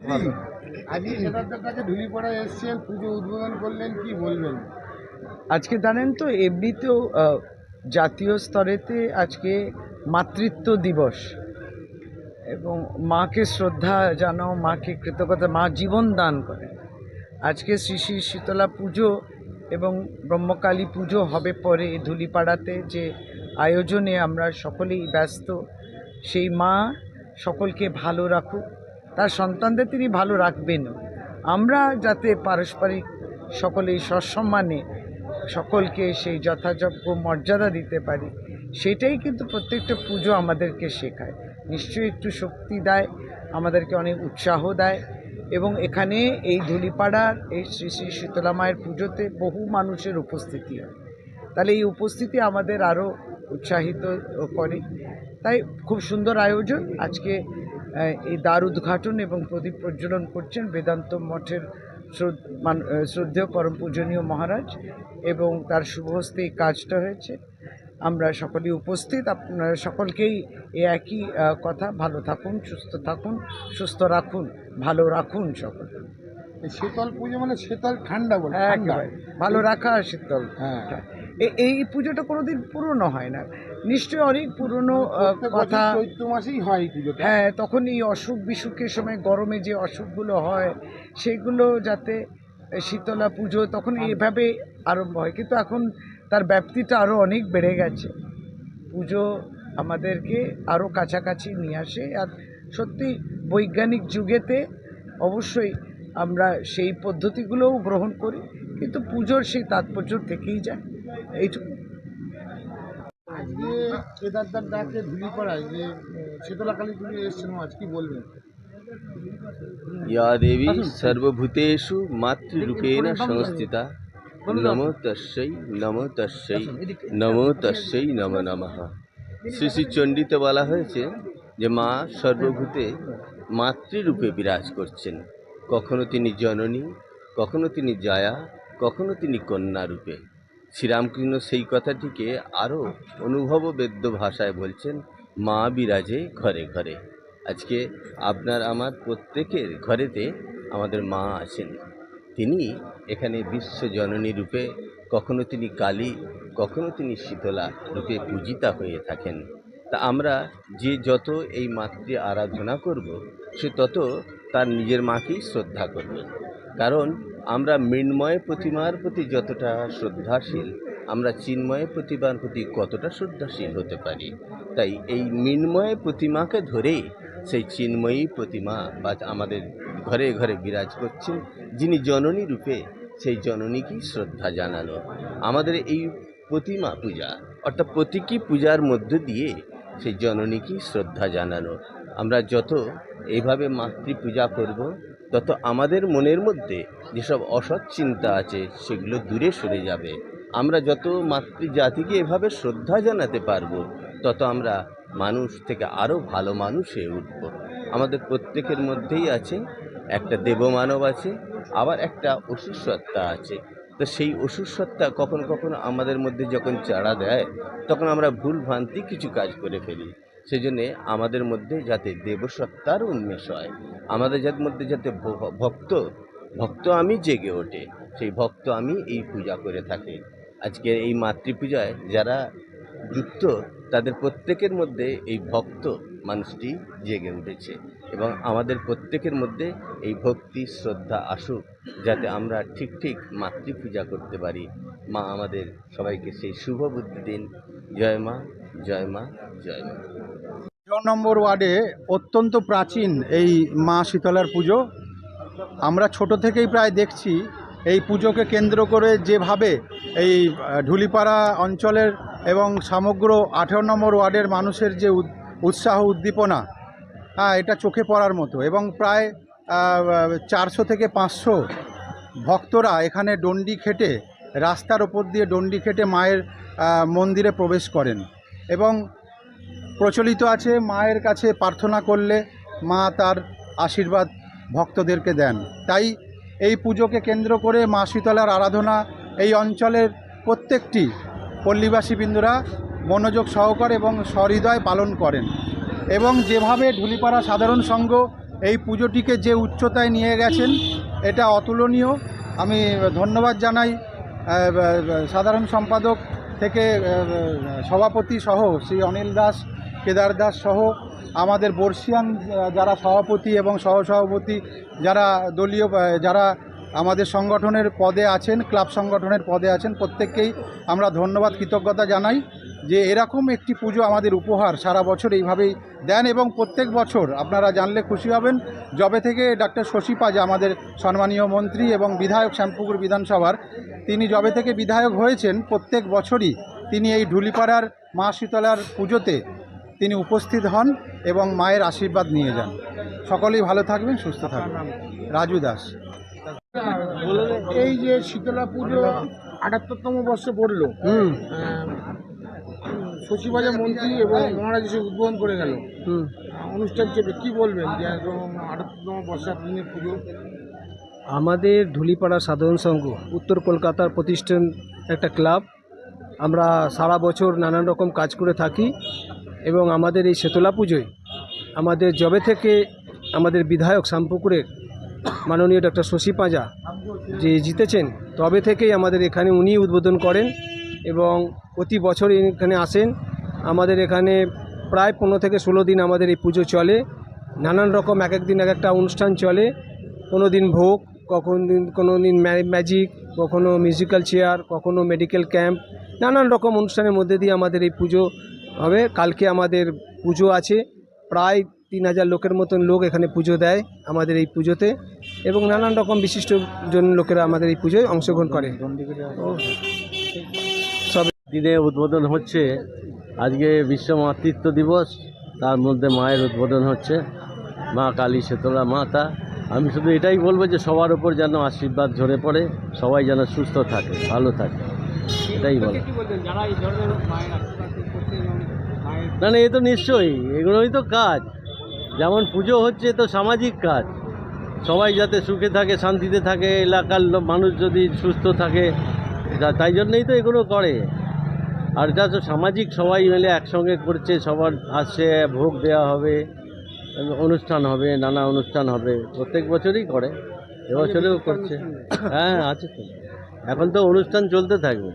আজকে কেদারদার কাছে ঢুলিপাড়ায় এসছেন পুজো উদ্বোধন করলেন কি বলবেন? আজকে জানেন তো এমনিতেও জাতীয় স্তরেতে আজকে মাতৃত্ব দিবস। এবং মাকে শ্রদ্ধা জানাও মাকে কৃতজ্ঞতা মা জীবন দান করে আজকে শ্রী শ্রী শীতলা পুজো এবং ব্রহ্মকালী পুজো হবে পরে ধুলিপাড়াতে যে আয়োজনে আমরা সকলেই ব্যস্ত। সেই মা সকলকে ভালো রাখুক। তার সন্তানদের তিনি ভালো রাখবেন। আমরা যাতে পারস্পরিক সকলেই সসম্মানে সকলকে সেই যথাযোগ্য মর্যাদা দিতে পারি, সেটাই কিন্তু প্রত্যেকটা পুজো আমাদেরকে শেখায়। নিশ্চয়ই একটু শক্তি দেয়, আমাদেরকে অনেক উৎসাহ দেয় এবং এখানে এই ধুলিপাড়ার, এই শ্রী শ্রী শীতলা মায়ের পুজোতে বহু মানুষের উপস্থিতি হয়। তাহলে এই উপস্থিতি আমাদের আরও উৎসাহিত করে। তাই খুব সুন্দর আয়োজন। আজকে এই দ্বার উদ্ঘাটন এবং প্রদীপ প্রজ্বলন করছেন বেদান্ত মঠের শ্রদ্ধ- শ্রদ্ধেয় পরম পূজনীয় মহারাজ এবং তার শুভহস্তে এই কাজটা হয়েছে। আমরা সকলেই উপস্থিত। আপনারা সকলকেই এ একই কথা। ভালো থাকুন সুস্থ থাকুন সুস্থ রাখুন ভালো রাখুন সকল। শীতল পুজো মানে শীতল ঠান্ডা বলে ভালো রাখা শীতল। হ্যাঁ। এই পুজোটা কোনোদিন পুরনো হয় না। নিশ্চয়ই অনেক পুরনো কথা। চৈত্র মাসেই হয় পুজোটা। হ্যাঁ তখন এই অসুখ বিসুখের সময় গরমে যে অসুখগুলো হয় সেগুলো যাতে শীতলা পুজো তখন এইভাবে আরম্ভ হয়। কিন্তু এখন তার ব্যাপ্তিটা আরও অনেক বেড়ে গেছে। পুজো আমাদেরকে আরও কাছাকাছি নিয়ে আসে। আর সত্যি বৈজ্ঞানিক যুগেতে অবশ্যই আমরা সেই পদ্ধতিগুলোও গ্রহণ করি। কিন্তু পুজোর সেই তাৎপর্য থেকেই যায়। এইটুকু। কেদারদার ডাকে ধুলিপাড়ায় যে শীতলাকালী তুমি এসছেন আজ কি বলবেন? ইয়া দেবী সর্বভূতেষু মাতৃরূপেণ সংস্থিতা নম তস্যই নম তস্যই নম তস্যই নম নম। শ্রী শ্রী চণ্ডীতে বলা হয়েছে যে মা সর্বভূতে মাতৃরূপে বিরাজ করছেন। কখনো তিনি জননী কখনো তিনি জায়া কখনো তিনি কন্যারূপে। শ্রীরামকৃষ্ণ সেই কথাটিকে আরও অনুভব বেদ্য ভাষায় বলছেন, মা বিরাজে ঘরে ঘরে। আজকে আপনার আমার প্রত্যেকের ঘরেতে আমাদের মা আছেন। তিনি এখানে বিশ্বজননী রূপে কখনো তিনি কালী, কখনো তিনি শীতলা রূপে পূজিতা হয়ে থাকেন। তা আমরা যে যত এই মাতৃ আরাধনা করব, সে তত তার নিজের মাকেই শ্রদ্ধা করবে। কারণ আমরা মৃন্ময় প্রতিমার প্রতি যতটা শ্রদ্ধাশীল, আমরা চিন্ময় প্রতিমার প্রতি কতটা শ্রদ্ধাশীল হতে পারি? তাই এই মৃন্ময় প্রতিমাকে ধরে সেই চিন্ময়ী প্রতিমা বা আমাদের ঘরে ঘরে বিরাজ করছেন যিনি জননী রূপে সেই জননীকেই শ্রদ্ধা জানানো আমাদের এই প্রতিমা পূজা, অর্থাৎ প্রতীকী পূজার মধ্য দিয়ে সেই জননীকেই শ্রদ্ধা জানানো আমরা যত এইভাবে মাতৃ পূজা করব তত আমাদের মনের মধ্যে যেসব অসৎ চিন্তা আছে, সেগুলো দূরে সরে যাবে। আমরা যত মাতৃজাতিকে এভাবে শ্রদ্ধা জানাতে পারব, তত আমরা মানুষ থেকে আরও ভালো মানুষ হয়ে উঠব। আমাদের প্রত্যেকের মধ্যেই আছে, একটা দেবমানব আছে, আবার একটা অসুর সত্তা আছে। তো সেই অসুর সত্তা কখনো কখনো আমাদের মধ্যে যখন চাড়া দেয়, তখন আমরা ভুল ভ্রান্তি কিছু কাজ করে ফেলি। সেই জন্যে আমাদের মধ্যে যাতে দেবসত্তার উন্মেষ হয়। আমাদের যার মধ্যে যাতে ভক্ত ভক্ত আমি জেগে ওঠে, সেই ভক্ত আমি এই পূজা করে থাকি। আজকে এই মাতৃপূজায় যারা যুক্ত, তাদের প্রত্যেকের মধ্যে এই ভক্ত মানুষটি জেগে উঠেছে এবং আমাদের প্রত্যেকের মধ্যে এই ভক্তি, শ্রদ্ধা আসুক, যাতে আমরা ঠিক ঠিক মাতৃপূজা করতে পারি। মা আমাদের সবাইকে সেই শুভ বুদ্ধি দিন। জয় মা জয় মা জয় মা। ছ নম্বর ওয়ার্ডে অত্যন্ত প্রাচীন এই মা শীতলার পুজো। আমরা ছোট থেকেই প্রায় দেখছি এই পুজোকে কেন্দ্র করে যেভাবে এই ঢুলিপাড়া অঞ্চলের এবং সমগ্র আঠেরো নম্বর ওয়ার্ডের মানুষের যে উৎসাহ, উদ্দীপনা হ্যাঁ এটা চোখে পড়ার মতো এবং প্রায় চারশো থেকে পাঁচশো ভক্তরা এখানে ডন্ডি খেটে রাস্তার ওপর দিয়ে ডন্ডি খেটে মায়ের মন্দিরে প্রবেশ করেন এবং প্রচলিত আছে মায়ের কাছে প্রার্থনা করলে মা তার আশীর্বাদ ভক্তদেরকে দেন। তাই এই পুজোকে কেন্দ্র করে মা শীতলার আরাধনা এই অঞ্চলের প্রত্যেকটি পল্লীবাসী বিন্দুরা মনোযোগ সহকার এবং সহৃদয় পালন করেন এবং যেভাবে ঢুলিপাড়া সাধারণ সংঘ এই পুজোটিকে যে উচ্চতায় নিয়ে গেছেন, এটা অতুলনীয়। আমি ধন্যবাদ জানাই সাধারণ সম্পাদক থেকে সভাপতি সহ শ্রী অনিল দাস, কেদার দাস সহ আমাদের বর্ষিয়ান যারা সভাপতি এবং সহসভাপতি, যারা দলীয় যারা আমাদের সংগঠনের পদে আছেন, ক্লাব সংগঠনের পদে আছেন, প্রত্যেককেই আমরা ধন্যবাদ, কৃতজ্ঞতা জানাই। যে এরকম একটি পুজো আমাদের উপহার সারা বছর এইভাবেই দেন এবং প্রত্যেক বছর আপনারা জানলে খুশি হবেন। জবে থেকে ডাক্তার শশী পাজা আমাদের সম্মানীয় মন্ত্রী এবং বিধায়ক শ্যামপুকুর বিধানসভার তিনি জবে থেকে বিধায়ক হয়েছেন প্রত্যেক বছরই তিনি এই ঢুলিপাড়ার মা শীতলার পুজোতে তিনি উপস্থিত হন এবং মায়ের আশীর্বাদ নিয়ে যান। সকলেই ভালো থাকবেন সুস্থ থাকবেন। রাজু দাস। এই যে শীতলা পুজো আটাত্তরতম বর্ষে পড়ল সচিবাজার মন্ত্রী এবং মহারাজ এসে উদ্বোধন করে গেল। অনুষ্ঠান চেপে কি বলবেন যে একদম আটাত্তরতম বর্ষার দিনের পুজো। আমাদের ধুলিপাড়া সাধারণ সংঘ উত্তর কলকাতার প্রতিষ্ঠান একটা ক্লাব। আমরা সারা বছর নানান রকম কাজ করে থাকি এবং আমাদের এই শেতলা পুজোয় আমাদের জবে থেকে আমাদের বিধায়ক শ্যামপুকুরের মাননীয় ডক্টর শশী পাঁজা যে জিতেছেন তবে থেকেই আমাদের এখানে উনি উদ্বোধন করেন। এবং প্রতি বছর এখানে আসেন। আমাদের এখানে প্রায় পনেরো থেকে ষোলো দিন আমাদের এই পুজো চলে। নানান রকম এক একদিন এক একটা অনুষ্ঠান চলে। কোনো দিন ভোগ কখন দিন কোনো দিন ম্যাজিক কখনো মিউজিক্যাল চেয়ার কখনো মেডিকেল ক্যাম্প। নানান রকম অনুষ্ঠানের মধ্যে দিয়ে আমাদের এই পুজো হবে। কালকে আমাদের পুজো আছে। প্রায় তিন হাজার লোকের মতন লোক এখানে পুজো দেয় আমাদের এই পুজোতে এবং নানান রকম বিশিষ্ট জন লোকেরা আমাদের এই পুজোয় অংশগ্রহণ করে। দিনে উদ্বোধন হচ্ছে। আজকে বিশ্ব মাতৃত্ব দিবস তার মধ্যে মায়ের উদ্বোধন হচ্ছে। মা কালী শীতলা মাতা। আমি শুধু এটাই বলব যে সবার উপর যেন আশীর্বাদ ঝরে পড়ে সবাই যেন সুস্থ থাকে ভালো থাকে। এটাই বলো না না এ তো নিশ্চয়ই এগুলোই তো কাজ। যেমন পুজো হচ্ছে তো সামাজিক কাজ। সবাই যাতে সুখে থাকে শান্তিতে থাকে এলাকার মানুষ যদি সুস্থ থাকে তাই জন্যই তো এগুলো করে। আর যা তো সামাজিক সবাই মিলে একসঙ্গে করছে সবার আসে ভোগ দেওয়া হবে অনুষ্ঠান হবে নানা অনুষ্ঠান হবে প্রত্যেক বছরই করে এবছরেও করছে। হ্যাঁ আছে তো। এখন তো অনুষ্ঠান চলতে থাকবে।